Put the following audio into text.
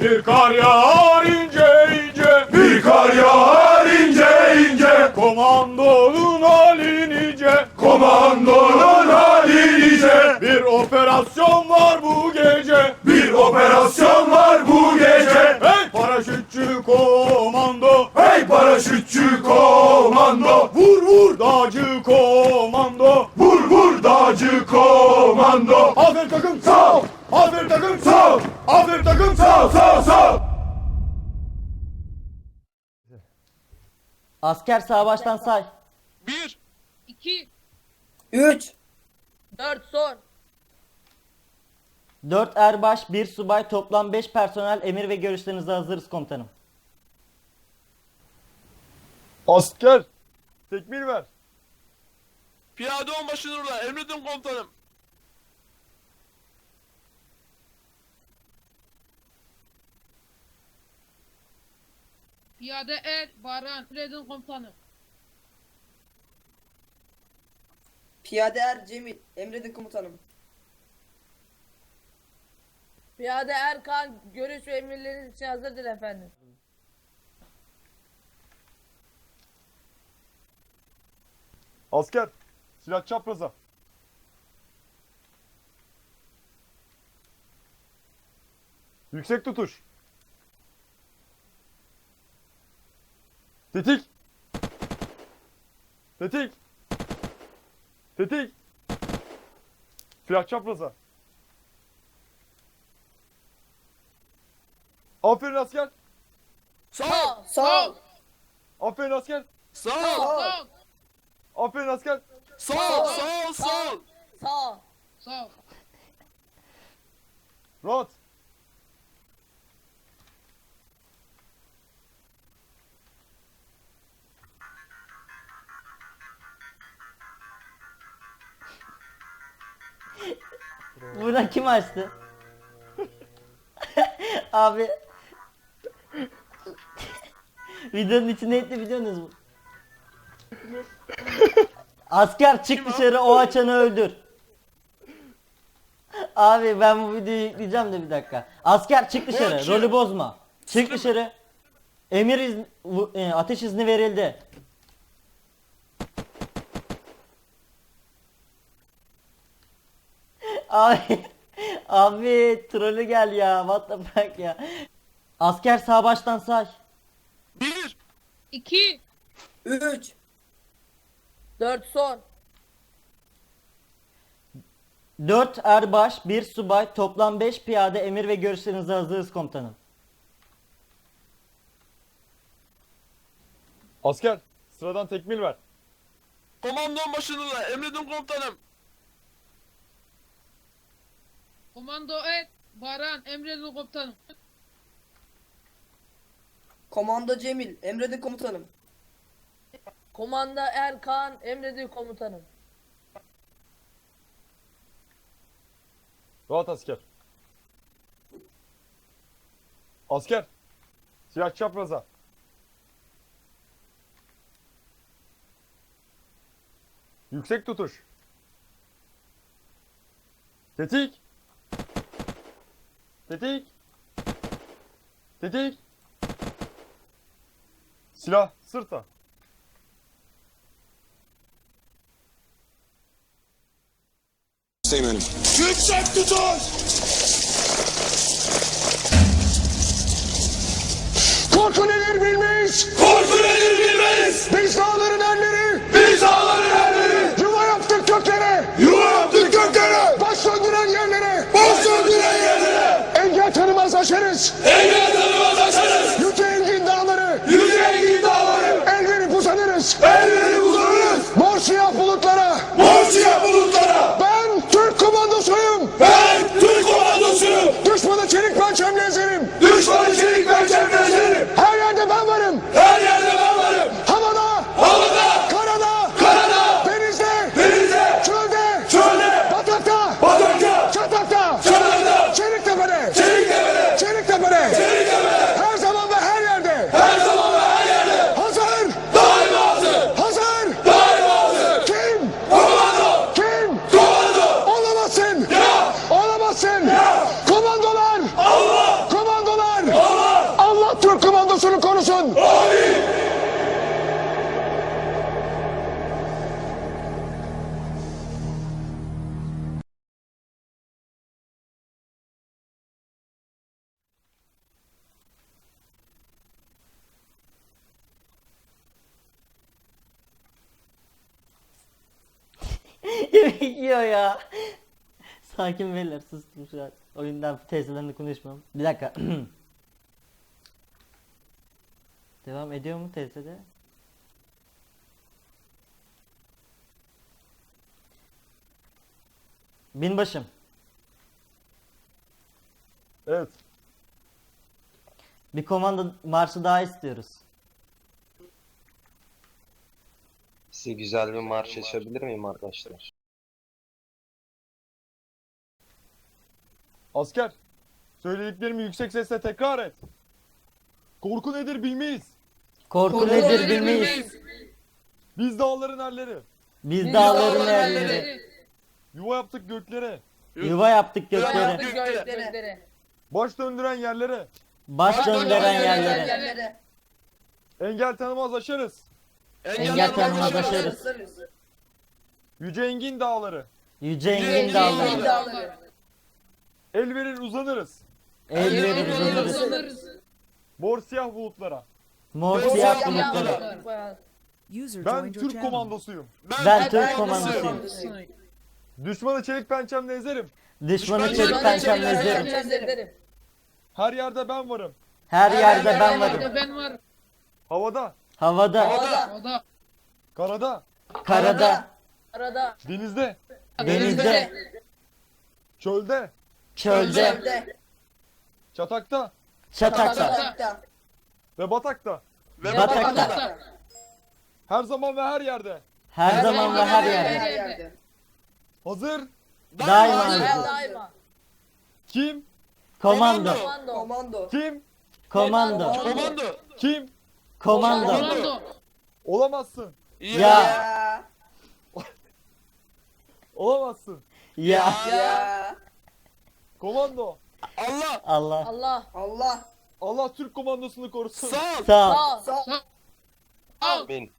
Bir kar yağar ince ince. Bir kar yağar ince ince. Komandonun hali nice. Komandonun hali nice. Bir operasyon var bu gece. Bir operasyon var bu gece. Hey! Paraşütçü komando. Hey paraşütçü komando. Vur vur dağcı komando. Vur vur dağcı komando. Aferin takım Sağ ol. Aferin takım Sağ ol. Aferin takım Sağ ol, sağ ol, sağ ol. Asker sağ baştan say. 1 2 3 4 son. 4 erbaş, 1 subay, toplam 5 personel emir ve görüşlerinize hazırız komutanım. Asker Tekmil ver Piyade onbaşı Nurla emredin komutanım. Piyade er Baran Redin komutanım. Piyade er Cemil emredin komutanım. Piyade Erkan görüş ve emirleriniz için hazırdır efendim. Asker silah çapraza Yüksek tutuş Tetik Tetik Tetik Silah çapraza Aferin asker Sağ Sağ ol. Aferin asker Sağ Sol. Aferin asker Sağ Sağ Sağ Sağ Sağ. Rahat Buradan kim açtı? Abi. Videonun içine etti biliyorsunuz mu? Asker çık dışarı o açanı öldür. Abi ben bu videoyu yükleyeceğim de bir dakika. Asker çık dışarı rolü bozma. Çık dışarı. Emir izni, e, ateş izni verildi. Abi, abi trolü gel ya. What the fuck ya. Asker sağ baştan say. 1 2 3 4 son. 4 erbaş, 1 subay, toplam 5 piyade emir ve görüşlerinize hazırız komutanım. Asker sıradan tekmil ver Komando onbaşı Nurla emredin komutanım. Komando et Baran emredin komutanım. Komando Cemil emredin komutanım. Komanda Erkan emredin komutanım. Rahat asker. Asker. Silah çapraza. Yüksek tutuş. Tetik. Tetik. Tetik. Silah sırta. Yüksek tutuş Korku nedir bilmeyiz. Korku nedir bilmeyiz Biz dağların erleri. Biz dağların erleri Yuva yaptık göklere. Yuva yaptık göklere Baş söndüren yerlere. Boş söndüren yerlere Engel tanımaz tanımaz açarız Yüce engin dağları. Yüce engin dağları El verip uzanırız. Elleri uzanırız Mor siyah bulutlara. Mor siyah bulutlara Ben Türk komandosuyum. Ben Türk komandosuyum Düşmanı çelik pençemle ezerim. Düşmanı çelik pençemlerim Her yerde ben varım. Her yerde ben varım Havada. Havada Karada. Karada Denizde. Denizde Çölde. Çölde Batakta. Batakta Çatakta. Çadırda Çelik tepede. Çelik tepede Çelik tepede. Çelik Yemek yiyor ya. Sakin beyler sustum şu an. Oyundan teyzelerle konuşmam. Bir dakika. Devam ediyor mu teyzede? Binbaşım. Evet. Bir komando marşı daha istiyoruz. Size güzel bir marş açabilir miyim arkadaşlar? Asker. Söylediklerimi yüksek sesle tekrar et. Korku nedir bilmeyiz. Korku nedir bilmeyiz. Biz dağların erleri. Biz dağların erleri. erleri. Yuva yaptık göklere. Yuva yaptık göklere. Baş döndüren yerlere. Baş döndüren yerlere. Yerlere. Engel tanımaz aşarız. Engel tanımaz aşarız. Yüce engin dağları. Yüce engin engin dağları. Dağları. El verir uzanırız. El verir uzanırız. Uzanırız. Mor siyah bulutlara. Mor Siyah bulutlara. Ben Türk komandosuyum. Ben Türk Ben komandosuyum. Düşmanı çelik pençemle ezerim. Düşmanı çelik pençemle ezerim. Her yerde ben varım. Her yerde ben varım. Ben var. Havada, Havada, Havada. karada, karada, Arada. denizde, denizde, çölde, çölde, Çölde. çatakta çatakta, Batakta. ve batakta. Ve batakta. Batakta. Her zaman ve her yerde. her zaman ve her yerde. yerde. Hazır. Daima Ben hazır. daima. Kim? Komando, Komando. Komando. Kim? komando, Komando. Kim? komando. Komando. Olamazsın. Ya, Ya. Olamazsın. ya, Ya. Komando. Allah. Allah, Allah. Allah. Allah Türk komandosunu korusun. Sağ sağ. Sağ. Sağ. Bin.